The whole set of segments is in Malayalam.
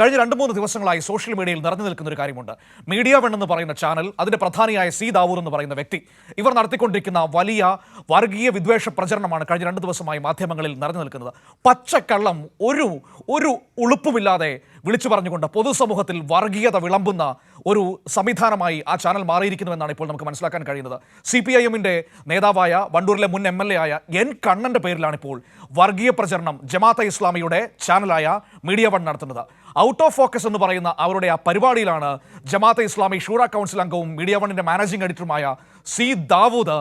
കഴിഞ്ഞ രണ്ട് മൂന്ന് ദിവസങ്ങളായി സോഷ്യൽ മീഡിയയിൽ നിറഞ്ഞു നിൽക്കുന്ന ഒരു കാര്യമുണ്ട്. മീഡിയ വൺ എന്ന് പറയുന്ന ചാനൽ അതിന്റെ പ്രധാനിയായ സി ദാവൂർ എന്ന് പറയുന്ന വ്യക്തി ഇവർ നടത്തിക്കൊണ്ടിരിക്കുന്ന വലിയ വർഗീയ വിദ്വേഷ പ്രചരണമാണ് കഴിഞ്ഞ രണ്ട് ദിവസമായി മാധ്യമങ്ങളിൽ നിറഞ്ഞു നിൽക്കുന്നത്. പച്ചക്കള്ളം ഒരു ഒരു ഉളുപ്പുമില്ലാതെ വിളിച്ചു പറഞ്ഞുകൊണ്ട് പൊതുസമൂഹത്തിൽ വർഗീയത വിളമ്പുന്ന ഒരു സംവിധാനമായി ആ ചാനൽ മാറിയിരിക്കുന്നുവെന്നാണ് ഇപ്പോൾ നമുക്ക് മനസ്സിലാക്കാൻ കഴിയുന്നത്. സി പി ഐ എമ്മിന്റെ നേതാവായ വണ്ടൂരിലെ മുൻ എം എൽ എ ആയ എൻ കണ്ണന്റെ പേരിലാണ് ഇപ്പോൾ വർഗീയ പ്രചരണം ജമാഅത്തെ ഇസ്ലാമിയുടെ ചാനലായ മീഡിയ വൺ നടത്തുന്നത്. ഔട്ട് ഓഫ് ഫോക്കസ് എന്ന് പറയുന്ന അവരുടെ ആ പരിപാടിയിലാണ് ജമാഅത്തെ ഇസ്ലാമി ഷൂറ കൗൺസിൽ അംഗവും മീഡിയ വണ്ണിന്റെ മാനേജിംഗ് എഡിറ്ററുമായ സി ദാവൂദ്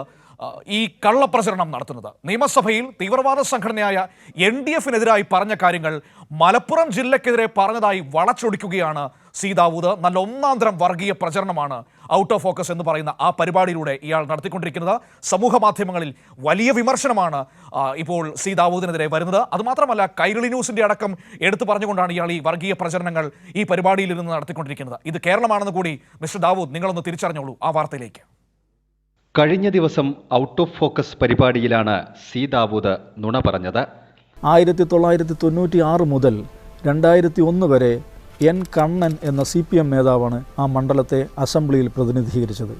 ഈ കള്ളപ്രചരണം നടത്തുന്നത്. നിയമസഭയിൽ തീവ്രവാദ സംഘടനയായ എൻ ഡി എഫിനെതിരായി പറഞ്ഞ കാര്യങ്ങൾ മലപ്പുറം ജില്ലക്കെതിരെ പറഞ്ഞതായി വളച്ചൊടിക്കുകയാണ് സീതാവൂത്. നല്ല ഒന്നാം തരം വർഗീയ പ്രചരണമാണ് ഔട്ട് ഓഫ് ഫോക്കസ് എന്ന് പറയുന്ന ആ പരിപാടിയിലൂടെ ഇയാൾ നടത്തിക്കൊണ്ടിരിക്കുന്നത്. സമൂഹ മാധ്യമങ്ങളിൽ വലിയ വിമർശനമാണ് ഇപ്പോൾ സി ദാവൂദിനെതിരെ വരുന്നത്. അതുമാത്രമല്ല കൈരളി ന്യൂസിന്റെ അടക്കം എടുത്തു പറഞ്ഞുകൊണ്ടാണ് ഇയാൾ ഈ വർഗീയ പ്രചരണങ്ങൾ ഈ പരിപാടിയിൽ നിന്ന് നടത്തിക്കൊണ്ടിരിക്കുന്നത്. ഇത് കേരളമാണെന്ന് കൂടി മിസ്റ്റർ ദാവൂദ് നിങ്ങളൊന്ന് തിരിച്ചറിഞ്ഞോളൂ ആ വാർത്തയിലേക്ക്. കഴിഞ്ഞ ദിവസം ഔട്ട് ഓഫ് ഫോക്കസ് പരിപാടിയിലാണ് സി ദാവൂദ് നുണ പറഞ്ഞത്. ആയിരത്തി തൊള്ളായിരത്തി തൊണ്ണൂറ്റി ആറ് മുതൽ രണ്ടായിരത്തി ഒന്ന് വരെ എൻ കണ്ണൻ എന്ന സി പി എം നേതാവാണ് ആ മണ്ഡലത്തെ അസംബ്ലിയിൽ പ്രതിനിധീകരിച്ചത്.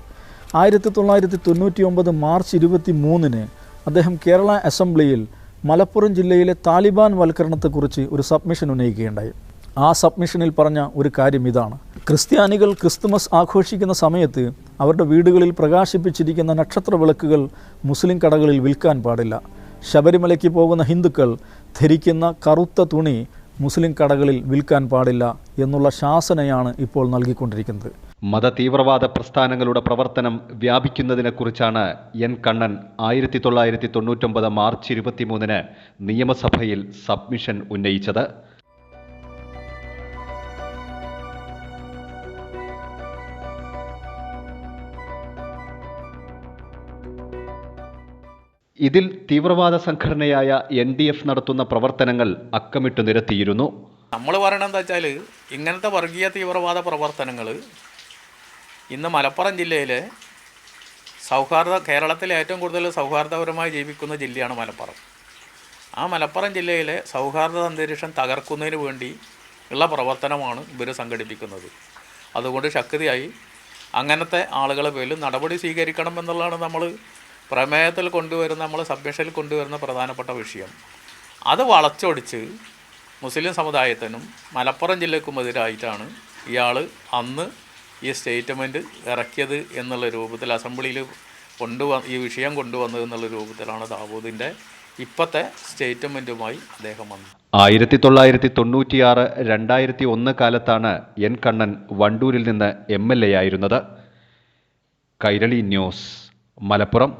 ആയിരത്തി തൊള്ളായിരത്തി തൊണ്ണൂറ്റി ഒമ്പത് മാർച്ച് ഇരുപത്തി മൂന്നിന് അദ്ദേഹം കേരള അസംബ്ലിയിൽ മലപ്പുറം ജില്ലയിലെ താലിബാൻ വൽക്കരണത്തെക്കുറിച്ച് ഒരു സബ്മിഷൻ ഉന്നയിക്കുകയുണ്ടായി. ആ സബ്മിഷനിൽ പറഞ്ഞ ഒരു കാര്യം ഇതാണ്. ക്രിസ്ത്യാനികൾ ക്രിസ്തുമസ് ആഘോഷിക്കുന്ന സമയത്ത് അവരുടെ വീടുകളിൽ പ്രകാശിപ്പിച്ചിരിക്കുന്ന നക്ഷത്ര വിളക്കുകൾ മുസ്ലിം കടകളിൽ വിൽക്കാൻ പാടില്ല. ശബരിമലയ്ക്ക് പോകുന്ന ഹിന്ദുക്കൾ ധരിക്കുന്ന കറുത്ത തുണി മുസ്ലിം കടകളിൽ വിൽക്കാൻ പാടില്ല എന്നുള്ള ശാസനയാണ് ഇപ്പോൾ നൽകിക്കൊണ്ടിരിക്കുന്നത്. മത തീവ്രവാദ പ്രസ്ഥാനങ്ങളുടെ പ്രവർത്തനം വ്യാപിക്കുന്നതിനെക്കുറിച്ചാണ് എൻ കണ്ണൻ ആയിരത്തി തൊള്ളായിരത്തി തൊണ്ണൂറ്റൊമ്പത് മാർച്ച് ഇരുപത്തിമൂന്നിന് നിയമസഭയിൽ സബ്മിഷൻ ഉന്നയിച്ചത്. ഇതിൽ തീവ്രവാദ സംഘടനയായ എൻ ഡി എഫ് നടത്തുന്ന പ്രവർത്തനങ്ങൾ അക്കമിട്ട് നിരത്തിയിരുന്നു. നമ്മൾ പറയണത് എന്താ വെച്ചാൽ ഇങ്ങനത്തെ വർഗീയ തീവ്രവാദ പ്രവർത്തനങ്ങൾ ഇന്ന് മലപ്പുറം ജില്ലയിലെ സൗഹാർദ്ദ കേരളത്തിലെ ഏറ്റവും കൂടുതൽ സൗഹാർദ്ദപരമായി ജീവിക്കുന്ന ജില്ലയാണ് മലപ്പുറം. ആ മലപ്പുറം ജില്ലയിലെ സൗഹാർദ്ദ അന്തരീക്ഷം തകർക്കുന്നതിന് വേണ്ടി ഉള്ള പ്രവർത്തനമാണ് ഇവർ സംഘടിപ്പിക്കുന്നത്. അതുകൊണ്ട് ശക്തിയായി അങ്ങനത്തെ ആളുകളെ പേരിൽ നടപടി സ്വീകരിക്കണം എന്നുള്ളതാണ് നമ്മൾ പ്രമേയത്തിൽ കൊണ്ടുവരുന്ന നമ്മൾ സബ്മിഷനിൽ കൊണ്ടുവരുന്ന പ്രധാനപ്പെട്ട വിഷയം. അത് വളച്ചൊടിച്ച് മുസ്ലിം സമുദായത്തിനും മലപ്പുറം ജില്ലയ്ക്കും എതിരായിട്ടാണ് ഇയാൾ അന്ന് ഈ സ്റ്റേറ്റ്മെന്റ് ഇറക്കിയത് എന്നുള്ള രൂപത്തിൽ അസംബ്ലിയിൽ കൊണ്ടുവ ഈ വിഷയം കൊണ്ടുവന്നത് എന്നുള്ള രൂപത്തിലാണ് ദാവൂദിന്റെ ഇപ്പോഴത്തെ സ്റ്റേറ്റ്മെന്റുമായി അദ്ദേഹം വന്നത്. ആയിരത്തി തൊള്ളായിരത്തി തൊണ്ണൂറ്റിയാറ് രണ്ടായിരത്തി ഒന്ന് കാലത്താണ് എൻ കണ്ണൻ വണ്ടൂരിൽ നിന്ന് എം എൽ എ ആയിരുന്നത്. കൈരളി ന്യൂസ് മലപ്പുറം.